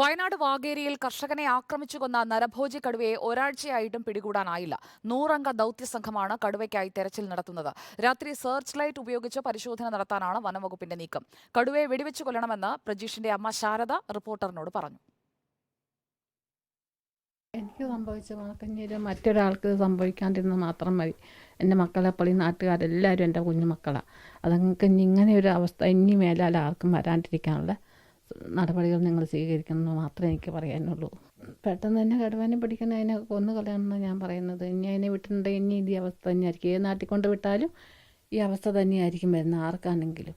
വയനാട് വാഗേരിയിൽ കർഷകനെ ആക്രമിച്ചു കൊന്ന നരഭോജി കടുവയെ ഒരാഴ്ചയായിട്ടും പിടികൂടാനായില്ല. നൂറംഗ ദൌത്യ സംഘമാണ് കടുവയ്ക്കായി തെരച്ചിൽ നടത്തുന്നത്. രാത്രി സെർച്ച് ലൈറ്റ് ഉപയോഗിച്ച് പരിശോധന നടത്താനാണ് വനംവകുപ്പിന്റെ നീക്കം. കടുവയെ വെടിവെച്ചു കൊല്ലണമെന്ന് പ്രജീഷിന്റെ അമ്മ ശാരദ റിപ്പോർട്ടറിനോട് പറഞ്ഞു. എനിക്ക് സംഭവിച്ച കണക്കഞ്ഞിര് മറ്റൊരാൾക്ക് ഇത് സംഭവിക്കാണ്ടിരുന്നത് മാത്രം മതി. എന്റെ മക്കളെ പള്ളി നാട്ടുകാരെല്ലാവരും എന്റെ കുഞ്ഞുമക്കളാണ് അതങ്ങൾക്ക് ഇങ്ങനെ ഒരു അവസ്ഥ ഇനി മേലാൽ ആർക്കും വരാണ്ടിരിക്കാനുള്ള നടപടികൾ നിങ്ങൾ സ്വീകരിക്കണമെന്ന് മാത്രമേ എനിക്ക് പറയാനുള്ളൂ. പെട്ടെന്ന് തന്നെ കടുവാനെ പിടിക്കുന്ന അതിനെ കൊന്നു കളയണമെന്ന് ഞാൻ പറയുന്നത്. ഇനി അതിനെ വിട്ടിട്ടുണ്ടെങ്കിൽ ഇനി ഈ അവസ്ഥ തന്നെയായിരിക്കും. ഏത് നാട്ടിൽ കൊണ്ട് വിട്ടാലും ഈ അവസ്ഥ തന്നെയായിരിക്കും വരുന്നത് ആർക്കാണെങ്കിലും.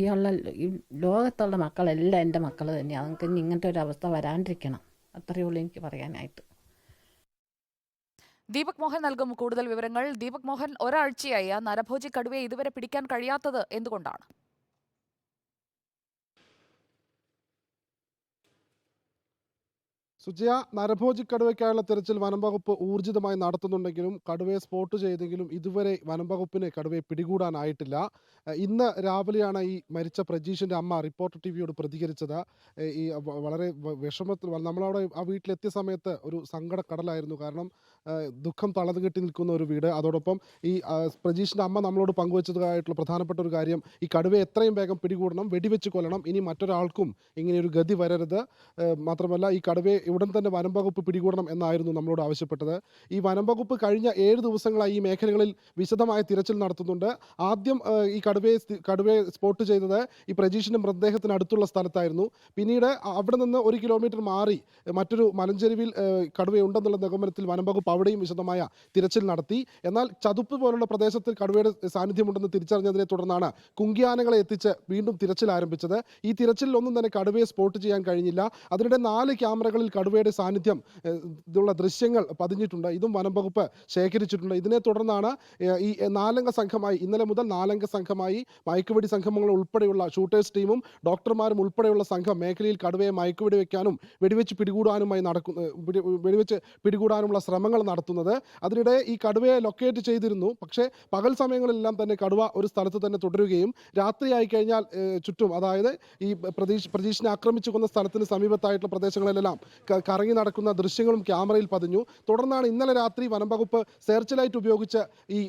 ഈ ഉള്ള ഈ ലോകത്തുള്ള മക്കളെല്ലാം എന്റെ മക്കൾ തന്നെയാണ് നമുക്ക് ഇനി ഇങ്ങനത്തെ ഒരു അവസ്ഥ വരാണ്ടിരിക്കണം. അത്രയേ ഉള്ളൂ എനിക്ക് പറയാനായിട്ട്. ദീപക് മോഹൻ നൽകും കൂടുതൽ വിവരങ്ങൾ. ദീപക് മോഹൻ ഒരാഴ്ചയായി ആ നരഭോജി കടുവയെ ഇതുവരെ പിടിക്കാൻ കഴിയാത്തത് എന്തുകൊണ്ടാണ്? സുജയ നരഭോജി കടുവയ്ക്കായുള്ള തെരച്ചിൽ വനം വകുപ്പ് ഊർജിതമായി നടത്തുന്നുണ്ടെങ്കിലും കടുവയെ സ്പോട്ട് ചെയ്തെങ്കിലും ഇതുവരെ വനം വകുപ്പിന് കടുവയെ പിടികൂടാനായിട്ടില്ല. ഇന്ന് രാവിലെയാണ് ഈ മരിച്ച പ്രജീഷിന്റെ അമ്മ റിപ്പോർട്ടർ ടി വിയോട് പ്രതികരിച്ചത് ഈ വളരെ വിഷമത്തിൽ നമ്മളവിടെ ആ വീട്ടിലെത്തിയ സമയത്ത് ഒരു സങ്കടക്കടലായിരുന്നു. കാരണം ദുഃഖം തളത് കെട്ടി നിൽക്കുന്ന ഒരു വീട്. അതോടൊപ്പം ഈ പ്രജീഷിന്റെ അമ്മ നമ്മളോട് പങ്കുവച്ചതായിട്ടുള്ള പ്രധാനപ്പെട്ട ഒരു കാര്യം ഈ കടുവയെ എത്രയും വേഗം പിടികൂടണം വെടിവെച്ച് കൊല്ലണം. ഇനി മറ്റൊരാൾക്കും ഇങ്ങനെയൊരു ഗതി വരരുത്. മാത്രമല്ല ഈ കടുവയെ ഉടൻ തന്നെ വനം വകുപ്പ് പിടികൂടണം എന്നായിരുന്നു നമ്മളോട് ആവശ്യപ്പെട്ടത്. ഈ വനം വകുപ്പ് കഴിഞ്ഞ ഏഴ് ദിവസങ്ങളായി ഈ മേഖലകളിൽ വിശദമായ തിരച്ചിൽ നടത്തുന്നുണ്ട്. ആദ്യം ഈ കടുവയെ കടുവയെ സ്പോട്ട് ചെയ്തത് ഈ പ്രജീഷിന്റെ മൃതദേഹത്തിന് അടുത്തുള്ള സ്ഥലത്തായിരുന്നു. പിന്നീട് അവിടെ നിന്ന് ഒരു കിലോമീറ്റർ മാറി മറ്റൊരു മലഞ്ചെരുവിൽ കടുവയുണ്ടെന്നുള്ള നിഗമനത്തിൽ വനം വകുപ്പ് അവിടെയും വിശദമായ തിരച്ചിൽ നടത്തി. എന്നാൽ ചതുപ്പ് പോലുള്ള പ്രദേശത്തിൽ കടുവയുടെ സാന്നിധ്യമുണ്ടെന്ന് തിരിച്ചറിഞ്ഞതിനെ തുടർന്നാണ് കുങ്കിയാനകളെ എത്തിച്ച് വീണ്ടും തിരച്ചിൽ ആരംഭിച്ചത്. ഈ തിരച്ചിലിൽ ഒന്നും തന്നെ കടുവയെ സ്പോട്ട് ചെയ്യാൻ കഴിഞ്ഞില്ല. അതിനിടെ നാല് ക്യാമറകളിൽ കടുവയുടെ സാന്നിധ്യം ഇതുള്ള ദൃശ്യങ്ങൾ പതിഞ്ഞിട്ടുണ്ട്. ഇതും വനം വകുപ്പ് ശേഖരിച്ചിട്ടുണ്ട്. ഇതിനെ തുടർന്നാണ് ഈ നാലംഗ സംഘമായി ഇന്നലെ മുതൽ നാലംഗ സംഘമായി മയക്കുവെടി സംഘങ്ങൾ ഉൾപ്പെടെയുള്ള ഷൂട്ടേഴ്സ് ടീമും ഡോക്ടർമാരും ഉൾപ്പെടെയുള്ള സംഘം മേഖലയിൽ കടുവയെ മയക്കുവെടി വെക്കാനും വെടിവെച്ച് പിടികൂടാനുമായി നടക്കുന്ന വെടിവെച്ച് പിടികൂടാനുമുള്ള ശ്രമങ്ങൾ നടത്തുന്നത്. അതിനിടെ ഈ കടുവയെ ലൊക്കേറ്റ് ചെയ്തിരുന്നു. പക്ഷേ പകൽ സമയങ്ങളിലെല്ലാം തന്നെ കടുവ ഒരു സ്ഥലത്ത് തന്നെ തുടരുകയും രാത്രിയായി കഴിഞ്ഞാൽ ചുറ്റും അതായത് ഈ പ്രതീക്ഷ പ്രതീക്ഷിനെ ആക്രമിച്ചു കൊന്ന സ്ഥലത്തിന് സമീപത്തായിട്ടുള്ള പ്രദേശങ്ങളിലെല്ലാം കറങ്ങി നടക്കുന്ന ദൃശ്യങ്ങളും ക്യാമറയിൽ പതിഞ്ഞു. തുടർന്നാണ് ഇന്നലെ രാത്രി വനം വകുപ്പ് സെർച്ച് ലൈറ്റ് ഉപയോഗിച്ച് ഈ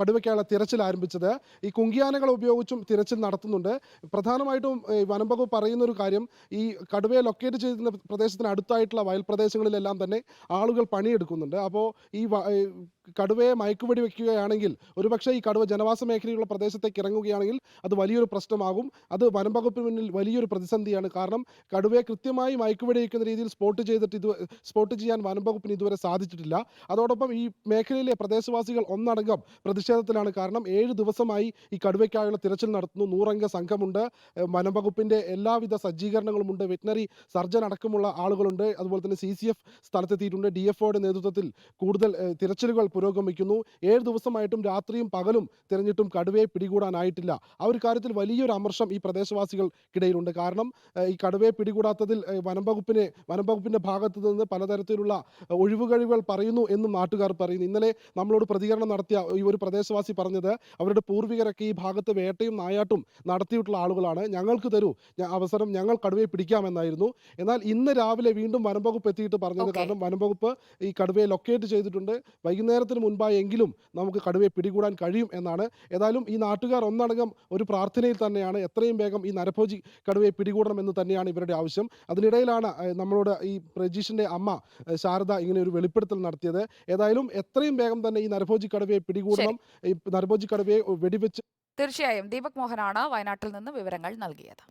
കടുവയ്ക്കായുള്ള തിരച്ചിൽ ആരംഭിച്ചത്. ഈ കുങ്കിയാനകൾ ഉപയോഗിച്ചും തിരച്ചിൽ നടത്തുന്നുണ്ട്. പ്രധാനമായിട്ടും വനം വകുപ്പ് പറയുന്ന ഒരു കാര്യം ഈ കടുവയെ ലൊക്കേറ്റ് ചെയ്തിരുന്ന പ്രദേശത്തിന് അടുത്തായിട്ടുള്ള വയൽ പ്രദേശങ്ങളിലെല്ലാം തന്നെ ആളുകൾ പണിയെടുക്കുന്നുണ്ട്. അപ്പോൾ ഈ കടുവയെ മയക്കുവെടി വെക്കുകയാണെങ്കിൽ ഒരുപക്ഷെ ഈ കടുവ ജനവാസ മേഖലയുള്ള പ്രദേശത്തേക്ക് ഇറങ്ങുകയാണെങ്കിൽ അത് വലിയൊരു പ്രശ്നമാകും. അത് വനം വകുപ്പിന് മുന്നിൽ വലിയൊരു പ്രതിസന്ധിയാണ്. കാരണം കടുവയെ കൃത്യമായി മയക്കുവെടി വയ്ക്കുന്ന രീതിയിൽ സ്പോട്ട് ചെയ്തിട്ട് ഇത് സ്പോട്ട് ചെയ്യാൻ വനം വകുപ്പിന് ഇതുവരെ സാധിച്ചിട്ടില്ല. അതോടൊപ്പം ഈ മേഖലയിലെ പ്രദേശവാസികൾ ഒന്നടങ്കം പ്രതിഷേധത്തിലാണ്. കാരണം ഏഴ് ദിവസമായി ഈ കടുവയ്ക്കായുള്ള തിരച്ചിൽ നടത്തുന്നു. നൂറംഗ സംഘമുണ്ട്. വനം വകുപ്പിന്റെ എല്ലാവിധ സജ്ജീകരണങ്ങളുമുണ്ട്. വെറ്റിനറി സർജൻ അടക്കമുള്ള ആളുകളുണ്ട്. അതുപോലെ തന്നെ സി സ്ഥലത്തെത്തിയിട്ടുണ്ട്. ഡി എഫ് നേതൃത്വത്തിൽ കൂടുതൽ തിരച്ചിലുകൾ പുരോഗമിക്കുന്നു. ഏഴ് ദിവസമായിട്ടും രാത്രിയും പകലും തിരഞ്ഞിട്ടും കടുവയെ പിടികൂടാനായിട്ടില്ല. ആ ഒരു കാര്യത്തിൽ വലിയൊരു അമർഷം ഈ പ്രദേശവാസികൾക്കിടയിലുണ്ട്. കാരണം ഈ കടുവയെ പിടികൂടാത്തതിൽ വനംവകുപ്പിനെ വനം വകുപ്പിനെ വനം ഭാഗത്തു നിന്ന് പലതരത്തിലുള്ള ഒഴിവുകഴിവുകൾ പറയുന്നു എന്നും നാട്ടുകാർ പറയുന്നു. ഇന്നലെ നമ്മളോട് പ്രതികരണം നടത്തിയ ഈ ഒരു പ്രദേശവാസി പറഞ്ഞത് അവരുടെ പൂർവികരൊക്കെ ഈ ഭാഗത്ത് വേട്ടയും നായാട്ടും നടത്തിയിട്ടുള്ള ആളുകളാണ്. ഞങ്ങൾക്ക് തരൂ. അവസരം ഞങ്ങൾ കടുവയെ പിടിക്കാമെന്നായിരുന്നു. എന്നാൽ ഇന്ന് രാവിലെ വീണ്ടും വനം വകുപ്പ് എത്തിയിട്ട് പറഞ്ഞത് കാരണം വനം വകുപ്പ് ഈ കടുവയെ ലൊക്കേറ്റ് ചെയ്തിട്ടുണ്ട്. വൈകുന്നേരത്തിന് മുൻപായി എങ്കിലും നമുക്ക് കടുവയെ പിടികൂടാൻ കഴിയും എന്നാണ്. ഏതായാലും ഈ നാട്ടുകാർ ഒന്നടങ്കം ഒരു പ്രാർത്ഥനയിൽ തന്നെയാണ് എത്രയും വേഗം ഈ നരഭോജി കടുവയെ പിടികൂടണമെന്ന് തന്നെയാണ് ഇവരുടെ ആവശ്യം. അതിനിടയിലാണ് നമ്മളോട് ഈ പ്രജീഷിന്റെ അമ്മ ശാരദ ഇങ്ങനെ ഒരു വെളിപ്പെടുത്തൽ നടത്തിയത്. ഏതായാലും എത്രയും വേഗം തന്നെ ഈ നരഭോജി കടുവയെ പിടികൂടണം. ഈ നരഭോജി കടുവയെ വെടിവെച്ച് തീർച്ചയായും ദീപക് മോഹനാണ് വയനാട്ടിൽ നിന്ന് വിവരങ്ങൾ നൽകിയത്.